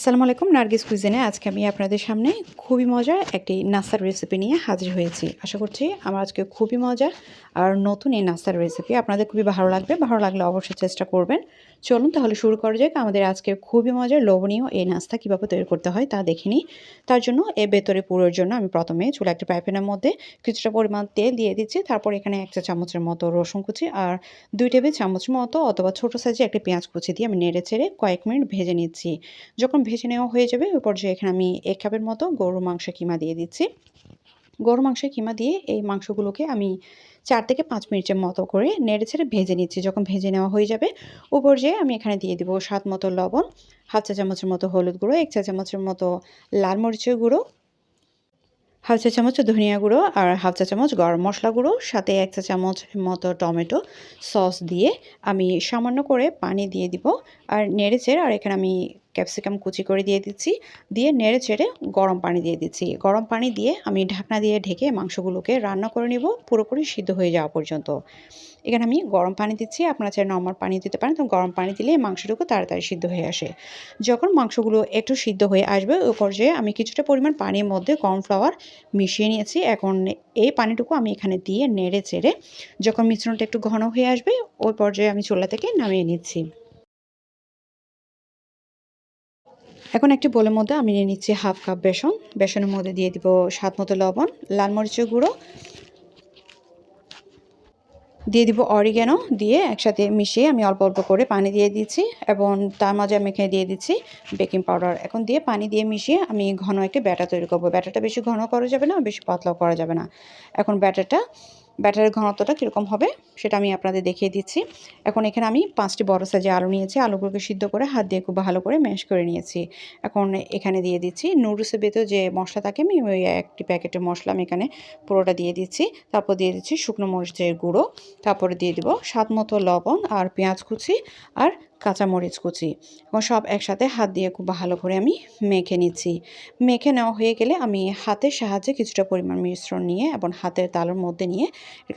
আসসালামু আলাইকুম, নার্গিস কুইজিনে আজকে আমি আপনাদের সামনে খুবই মজার একটি নাস্তার রেসিপি নিয়ে হাজির হয়েছি। আশা করছি আমার আজকে খুবই মজার আর নতুন এই নাস্তার রেসিপি আপনাদের খুবই ভালো লাগবে। ভালো লাগলে অবশ্যই চেষ্টা করবেন। চলুন তাহলে শুরু করা যাক। আমাদের আজকে খুবই মজার লোভনীয় এই নাস্তা কীভাবে তৈরি করতে হয় তা দেখিনি তার জন্য এ ভেতরে পুরোর জন্য আমি প্রথমে চুলা একটা পাইপেনের মধ্যে কিছুটা পরিমাণ তেল দিয়ে দিচ্ছি। তারপর এখানে এক চা চামচের মতো রসুন কুচি আর দুই টেবিল চামচ মতো অথবা ছোটো সাইজে একটা পেঁয়াজ কুচি দিয়ে আমি নেড়ে চেড়ে কয়েক মিনিট ভেজে নিচ্ছি। যখন ভেজে নেওয়া হয়ে যাবে। ওই পর্যায়ে এখানে আমি এক কাপের মতো গরুর মাংস কিমা দিয়ে দিচ্ছি। গরু মাংসের কিমা দিয়ে এই মাংসগুলোকে আমি চার থেকে পাঁচ মিনিটের মতো করে নেড়ে ছেড়ে ভেজে নিচ্ছি। যখন ভেজে নেওয়া হয়ে যাবে, ও পর্যায়ে আমি এখানে দিয়ে দিব স্বাদ মতো লবণ, হাফ চা চামচের মতো হলুদ গুঁড়ো, এক চা চামচের মতো লাল মরিচের গুঁড়ো, হাফ চা চামচ ধনিয়া গুঁড়ো আর হাফ চা চামচ গরম মশলা গুঁড়ো, সাথে এক চা চামচ মতো টমেটো সস দিয়ে আমি সামান্য করে পানি দিয়ে দিব। আর নেড়ে চেড়ে আর এখানে আমি ক্যাপসিকাম কুচি করে দিয়ে দিচ্ছি, দিয়ে নেড়ে চেড়ে গরম পানি দিয়ে দিচ্ছি। গরম পানি দিয়ে আমি ঢাকনা দিয়ে ঢেকে মাংসগুলোকে রান্না করে নিব, পুরোপুরি সিদ্ধ হয়ে যাওয়া পর্যন্ত। এখানে আমি গরম পানি দিচ্ছি, আপনারা চাই নর্মাল পানি দিতে পারেন, তো গরম পানি দিলে মাংসটুকু তাড়াতাড়ি সিদ্ধ হয়ে আসে। যখন মাংসগুলো একটু সিদ্ধ হয়ে আসবে, ওই পর্যায়ে আমি কিছুটা পরিমাণ পানির মধ্যে কর্নফ্লাওয়ার মিশিয়ে নিয়েছি। এখন এই পানিটুকু আমি এখানে দিয়ে নেড়ে চেড়ে যখন মিশ্রণটা একটু ঘন হয়ে আসবে, ওই পর্যায়ে আমি চুলা থেকে নামিয়ে নিচ্ছি। এখন একটি বোলের মধ্যে আমি নিয়ে নিচ্ছি হাফ কাপ বেসন। বেসনের মধ্যে দিয়ে দিব স্বাদ মতো লবণ, লাল মরিচের গুঁড়ো। দিয়ে দিব অরিগ্যানো দিয়ে একসাথে মিশিয়ে আমি অল্প অল্প করে পানি দিয়ে দিচ্ছি এবং তার মাঝে আমি এখানে দিয়ে দিচ্ছি বেকিং পাউডার। এখন দিয়ে পানি দিয়ে মিশিয়ে আমি ঘন একটি ব্যাটার তৈরি করব। ব্যাটারটা বেশি ঘন করা যাবে না, বেশি পাতলাও করা যাবে না। এখন ব্যাটারটা ব্যাটারের ঘনত্বটা কীরকম হবে সেটা আমি আপনাদের দেখিয়ে দিচ্ছি। এখন এখানে আমি পাঁচটি বড় সাইজে আলু নিয়েছি। আলুগুলোকে সিদ্ধ করে হাত দিয়ে খুব ভালো করে ম্যাশ করে নিয়েছি। এখন এখানে দিয়ে দিচ্ছি নুডলসের ভেতর যে মশলা থাকে, আমি ওই একটি প্যাকেটের মশলা আমি এখানে পুরোটা দিয়ে দিচ্ছি। তারপর দিয়ে দিচ্ছি শুকনো মরিচের গুঁড়ো। তারপরে দিয়ে দিব স্বাদ মতো লবণ আর পেঁয়াজ কুচি আর কাঁচামরিচ কুচি এবং সব একসাথে হাত দিয়ে খুব ভালো করে আমি মেখে নিচ্ছি। মেখে নেওয়া হয়ে গেলে আমি হাতের সাহায্যে কিছুটা পরিমাণ মিশ্রণ নিয়ে এবং হাতের তালুর মধ্যে নিয়ে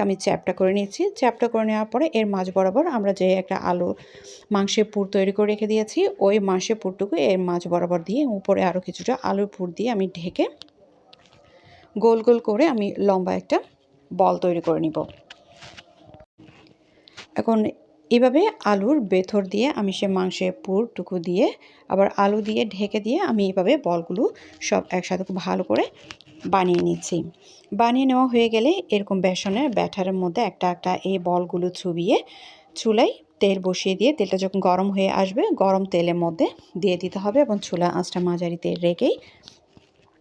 আমি চ্যাপটা করে নিচ্ছি। চ্যাপটা করে নেওয়ার পরে এর মাঝ বরাবর আমরা যে একটা আলু মাংসের পুর তৈরি করে রেখে দিয়েছি, ওই মাংসের পুরটুকু এর মাঝ বরাবর দিয়ে উপরে আরও কিছুটা আলুর পুর দিয়ে আমি ঢেকে গোল গোল করে আমি লম্বা একটা বল তৈরি করে নিব। এখন এভাবে আলুর বেথর দিয়ে আমি সে মাংসের পুরটুকু দিয়ে আবার আলু দিয়ে ঢেকে দিয়ে আমি এভাবে বলগুলো সব একসাথে খুব ভালো করে বানিয়ে নিচ্ছি। বানিয়ে নেওয়া হয়ে গেলে এরকম বেসনের ব্যাটারের মধ্যে একটা একটা এই বলগুলো চুবিয়ে চুলাই তেল বসিয়ে দিয়ে তেলটা যখন গরম হয়ে আসবে গরম তেলের মধ্যে দিয়ে দিতে হবে এবং চুলা আঁচটা মাঝারি তেল রেখেই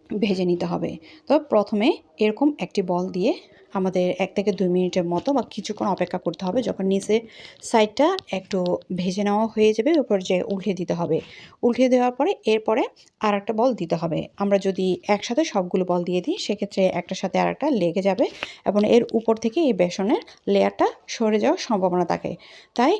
ভেজে নিতে হবে। তো প্রথমে এরকম একটি বল দিয়ে আমাদের এক থেকে দুই মিনিটের মতো বা কিছুক্ষণ অপেক্ষা করতে হবে যখন নিচে সাইডটা একটু ভেজে নেওয়া হয়ে যাবে, উপর যে উল্টে দিতে হবে। উল্টে দেওয়ার পরে এরপরে আর একটা বল দিতে হবে। আমরা যদি একসাথে সবগুলো বল দিয়ে দিই, সেক্ষেত্রে একটার সাথে আর একটা লেগে যাবে এবং এর উপর থেকে এই বেসনের লেয়ারটা সরে যাওয়ার সম্ভাবনা থাকে। তাই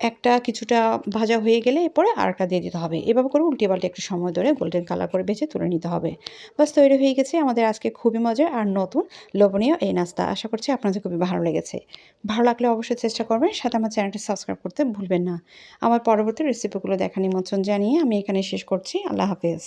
একটা কিছুটা ভাজা হয়ে গেলে এরপরে আরেকটা দিয়ে দিতে হবে। এভাবে করে উল্টে পাল্টে একটু সময় ধরে গোল্ডেন কালার করে বেছে তুলে নিতে হবে। বাস তৈরি হয়ে গেছে আমাদের আজকে খুবই মজার আর নতুন লোভনীয় এই নাস্তা। আশা করছি আপনাদের খুবই ভালো লেগেছে। ভালো লাগলে অবশ্যই চেষ্টা করবেন, সাথে আমার চ্যানেলটি সাবস্ক্রাইব করতে ভুলবেন না। আমার পরবর্তী রেসিপিগুলো দেখা নিমন্ত্রণ জানিয়ে আমি এখানে শেষ করছি। আল্লাহ হাফেজ।